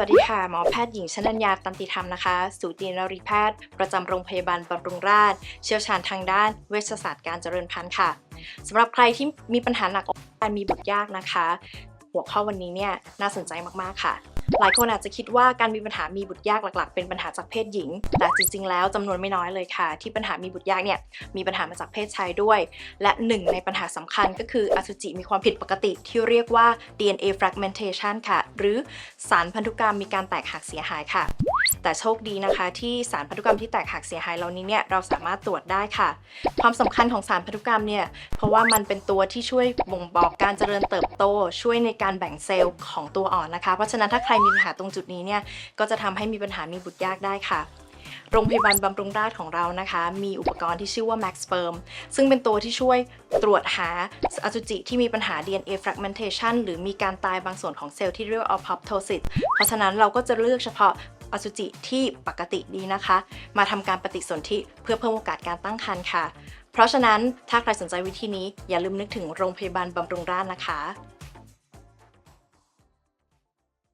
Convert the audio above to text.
วัสดีค่ะ หมอแพทย์หญิงชนัญญาตันติธรรมนะคะ สูตินรีแพทย์ ประจำโรงพยาบาลบำรุงราษฎร์เชี่ยวชาญทางด้านเวชศาสตร์การเจริญพันธุ์ค่ะสำหรับใครที่มีปัญหาหนักการมีบุตรยากนะคะ หัวข้อวันนี้เนี่ยน่าสนใจมากๆค่ะ หลายคนอาจจะคิดว่าการมีปัญหามีบุตรยากหลัก ๆ เป็นปัญหาจากเพศหญิง แต่จริง ๆ แล้วจำนวนไม่น้อยเลยค่ะ ที่ปัญหามีบุตรยากเนี่ยมีปัญหามาจากเพศชายด้วย และหนึ่งในปัญหาสำคัญก็คืออสุจิมีความผิดปกติที่เรียกว่า DNA fragmentation ค่ะ หรือสารพันธุกรรมมีการแตกหักเสียหายค่ะ แต่โชคดีนะคะ ที่สารพันธุกรรมที่แตกหักเสียหายเหล่านี้เนี่ยเราสามารถตรวจได้ค่ะ ความสำคัญของสารพันธุกรรมเนี่ยเพราะว่ามันเป็นตัวที่ช่วยบ่งบอกการเจริญเติบโต ช่วยในการแบ่งเซลล์ของตัวอ่อนนะคะ เพราะฉะนั้นถ้าใครมีปัญหาตรงจุดนี้เนี่ยก็จะทำให้มีปัญหามีบุตรยากได้ค่ะโรงพยาบาลบำรุงราษฎร์ของเรานะคะ มีอุปกรณ์ที่ชื่อว่า Max Sperm ซึ่งเป็นตัวที่ช่วยตรวจหาอสุจิที่มีปัญหา DNA fragmentation หรือมีการตายบางส่วนของเซลล์ที่เรียกว่า apoptosis เพราะฉะนั้นเราก็จะเลือกเฉพาะ อสุจิที่ปกติดีนะคะ มาทำการปฏิสนธิเพื่อเพิ่มโอกาสการตั้งครรภ์ค่ะ เพราะฉะนั้นถ้าใครสนใจวิธีนี้อย่าลืมนึกถึงโรงพยาบาลบำรุงราษฎร์นะคะ